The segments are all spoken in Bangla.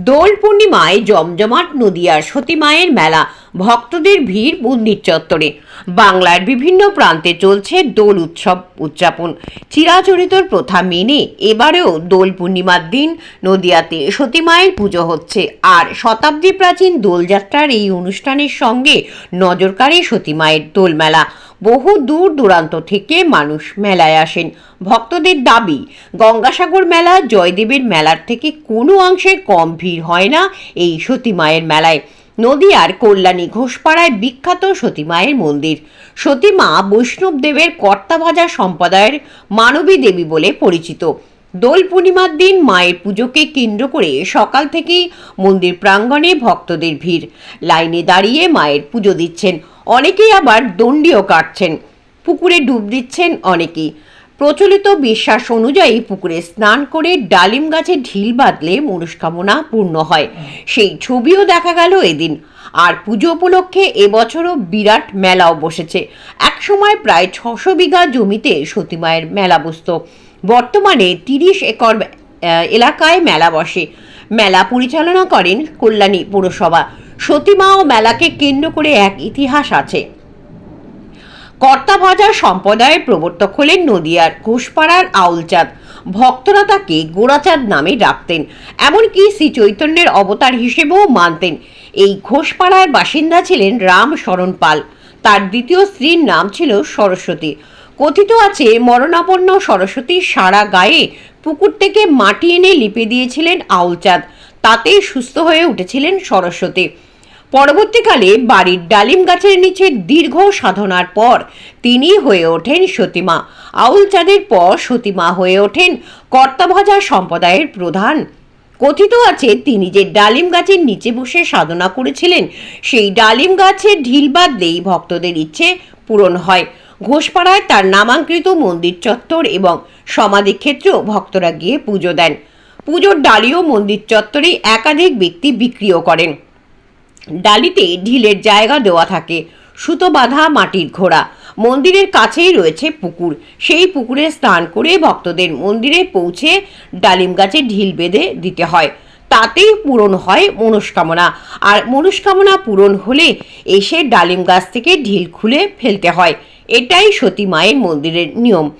দোল পূর্ণিমায় জমজমাট নদিয়ার সতী মায়ের মেলা। ভক্তদের ভিড় মন্দির চত্বরে। বাংলার বিভিন্ন প্রান্তে চলছে দোল উৎসব উদযাপন। চিরাচরিতর প্রথা মেনে এবারেও দোল পূর্ণিমার দিন নদিয়াতে সতী মায়ের পুজো হচ্ছে। আর শতাব্দী প্রাচীন দোলযাত্রার এই অনুষ্ঠানের সঙ্গে নজর কাড়ে সতী মায়ের দোল মেলা। বহু দূর দূরান্ত থেকে মানুষ মেলায় আসেন। ভক্তদের দাবি, গঙ্গাসাগর মেলা জয়দেবের মেলার থেকে কোনো অংশের কম ভিড় হয় না এই সতী মায়ের মেলায়। নদিয়ার কল্যাণী ঘোষপাড়ায় বিখ্যাত সতীমায়ের মন্দির। সতীমা বৈষ্ণব দেবের কর্তাভাজা সম্প্রদায়ের মানবী দেবী বলে পরিচিত। দোল পূর্ণিমার দিন মায়ের পুজোকে কেন্দ্র করে সকাল থেকেই মন্দির প্রাঙ্গণে ভক্তদের ভিড়। লাইনে দাঁড়িয়ে মায়ের পুজো দিচ্ছেন। অনেকেই আবার দণ্ডিও কাটছেন। পুকুরে ডুব দিচ্ছেন অনেকেই। প্রচলিত বিশ্বাস অনুযায়ী পুকুরে স্নান করে ডালিম গাছে ঢিল বাঁধলে মনস্কামনা পূর্ণ হয়। সেই ছবিও দেখা গেল এদিন। আর পুজো উপলক্ষে এবছরও বিরাট মেলাও বসেছে। একসময় প্রায় ছশো বিঘা জমিতে সতীমায়ের মেলা বসত। বর্তমানে তিরিশ একর এলাকায় মেলা বসে। মেলা পরিচালনা করেন কল্যাণী পৌরসভা। সতীমা ও মেলাকে কেন্দ্র করে এক ইতিহাস আছে। কর্তাভাজা সম্প্রদায়ের প্রবর্তক হলেন নদিয়ার ঘোষপাড়ার আউলচাঁদ। ভক্তরা তাকে গোড়াচাঁদ নামে ডাকতেন, এমনকি শ্রী চৈতন্যের অবতার হিসেবেও মানতেন। এই ঘোষপাড়ার বাসিন্দা ছিলেন রাম শরণ পাল। তার দ্বিতীয় স্ত্রীর নাম ছিল সরস্বতী। কথিত আছে, মরণাপন্ন সরস্বতীর সারা গায়ে পুকুর থেকে মাটি এনে লিপে দিয়েছিলেন আউলচাঁদ। তাতেই সুস্থ হয়ে উঠেছিলেন সরস্বতী। পরবর্তীকালে বাড়ির ডালিম গাছের নিচে দীর্ঘ সাধনার পর তিনি হয়ে ওঠেন সতীমা। আউল চাঁদের পর সতীমা হয়ে ওঠেন কর্তাভজা সম্প্রদায়ের প্রধান। কথিত আছে, তিনি যে ডালিম গাছের নিচে বসে সাধনা করেছিলেন, সেই ডালিম গাছের ঢিল বাঁধলেই ভক্তদের ইচ্ছে পূরণ হয়। ঘোষপাড়ায় তার নামাঙ্কৃত মন্দির চত্বর এবং সমাধিক্ষেত্রেও ভক্তরা গিয়ে পুজো দেন। পুজোর ডালিও মন্দির চত্বরে একাধিক ব্যক্তি বিক্রিও করেন। ডালিতে ঢিলের জায়গা দেওয়া থাকে। সুতো বাঁধা মাটির ঘোড়া। মন্দিরের কাছেই রয়েছে পুকুর। সেই পুকুরে স্নান করে ভক্তদের মন্দিরে পৌঁছে ডালিম গাছে ঢিল বেঁধে দিতে হয়। তাতেই পূরণ হয় মনস্কামনা। আর মনস্কামনা পূরণ হলে এসে ডালিম গাছ থেকে ঢিল খুলে ফেলতে হয়। এটাই সতী মায়ের মন্দিরের নিয়ম।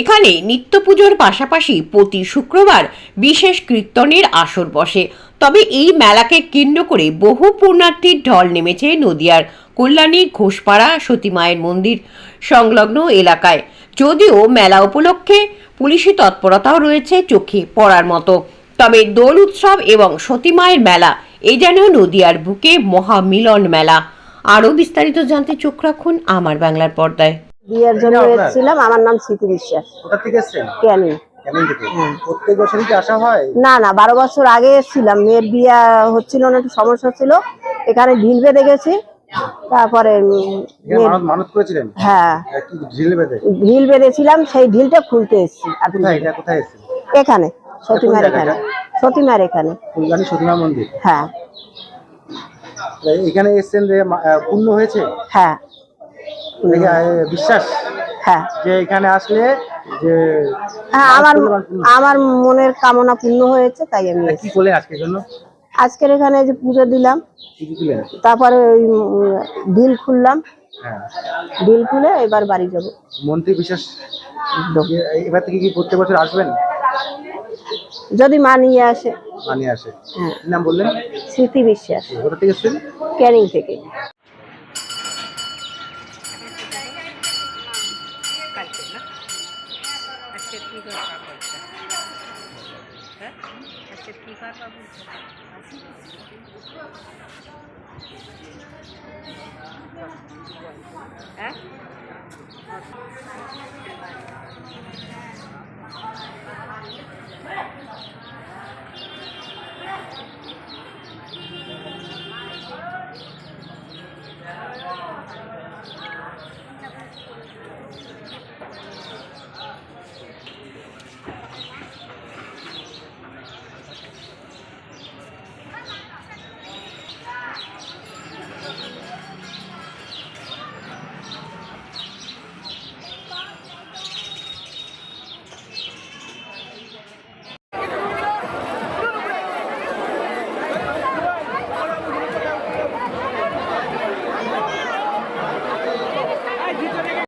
এখানে নিত্য পুজোর পাশাপাশি প্রতি শুক্রবার বিশেষ কীর্তনের আসর বসে। তবে এই মেলাকে কেন্দ্র করে বহু পুণ্যার্থীর ঢল নেমেছে নদিয়ার কল্যাণী ঘোষপাড়া সতীমায়ের মন্দির সংলগ্ন এলাকায়। যদিও মেলা উপলক্ষে পুলিশি তৎপরতাও রয়েছে চোখে পড়ার মতো। তবে দোল উৎসব এবং সতী মায়ের মেলা, এ যেন নদিয়ার বুকে মহামিলন মেলা। আরও বিস্তারিত জানতে চোখ রাখুন আমার বাংলার পর্দায়। বিয়ের জন্য এসেছিলাম আমার নাম স্মৃতি বিশ্বাস। কোথা থেকে এসছেন? হ্যাঁ। প্রত্যেক বছরই কি আসা হয়? না না বারো বছর আগে এসেছিলাম। মেয়ের বিয়ে হচ্ছিল না একটু সমস্যা ছিল। এখানে ঢিল বেঁধে গেছি। তারপরে হ্যাঁ। ঢিল বেঁধে? বেঁধেছিলাম সেই ঢিলটা খুলতে এসেছি। এখানে সতীমার এখানে। সতীমার এখানে। কল্যাণী সতীমা মন্দির? হ্যাঁ। এখানে এসছেন যে পূর্ণ হয়েছে? হ্যাঁ। বিশ্বাস হ্যাঁ। যে এখানে আসলে যে হ্যাঁ আমার। আমার মনের কামনা পূর্ণ হয়েছে তাই আমি কি করলেন আজকের জন্য? আজকের এখানে যে পুজো দিলাম তারপরে ওই ঢিল খুললাম। হ্যাঁ। ঢিল খুলে এবার বাড়ি যাব। মন্ত্রী বিশ্বাস এবার থেকে কি প্রত্যেক বছর আসবেন? যদি মা নিয়ে আসে। মানিয়ে আসে। হ্যাঁ। নাম বললেন? স্মৃতি বিশ্বাস। কোথা থেকে এসছেন? ক্যানিং থেকে। কী কথা বলছে হ্যাঁ? আচ্ছা কী করবা বলছে